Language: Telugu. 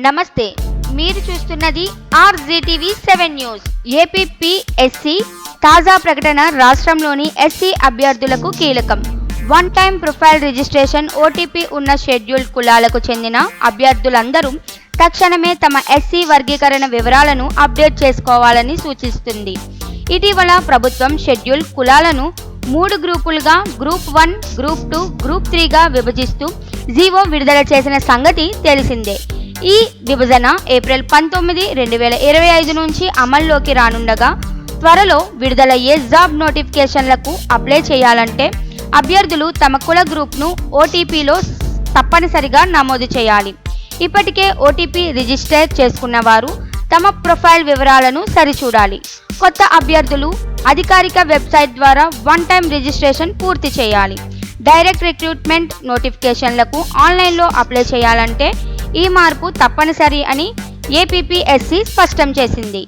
నమస్తే మీరు చూస్తున్నది ఆర్జీటీవీ సెవెన్ న్యూస్. ఏపీపీఎస్సి తాజా ప్రకటన రాష్ట్రంలోని ఎస్సీ అభ్యర్థులకు కీలకం. One time profile registration OTP ఉన్న షెడ్యూల్ కులాలకు చెందిన అభ్యర్థులందరూ తక్షణమే తమ ఎస్సీ వర్గీకరణ వివరాలను అప్డేట్ చేసుకోవాలని సూచిస్తుంది. ఇటీవల ప్రభుత్వం షెడ్యూల్ కులాలను మూడు గ్రూపులుగా group one group two group త్రీగా విభజిస్తూ జీవో విడుదల చేసిన సంగతి తెలిసిందే. ఈ విభజన ఏప్రిల్ పంతొమ్మిది రెండు వేల ఇరవై ఐదు నుంచి అమల్లోకి రానుండగా త్వరలో విడుదలయ్యే జాబ్ నోటిఫికేషన్లకు అప్లై చేయాలంటే అభ్యర్థులు తమ కుల గ్రూప్ను ఓటీపీలో తప్పనిసరిగా నమోదు చేయాలి. ఇప్పటికే ఓటీపీ రిజిస్టర్ చేసుకున్న వారు తమ ప్రొఫైల్ వివరాలను సరిచూడాలి. కొత్త అభ్యర్థులు అధికారిక వెబ్సైట్ ద్వారా వన్ టైం రిజిస్ట్రేషన్ పూర్తి చేయాలి. డైరెక్ట్ రిక్రూట్మెంట్ నోటిఫికేషన్లకు ఆన్లైన్లో అప్లై చేయాలంటే ఈ మార్పు తప్పనిసరి అని ఏపీపీఎస్సీ స్పష్టం చేసింది.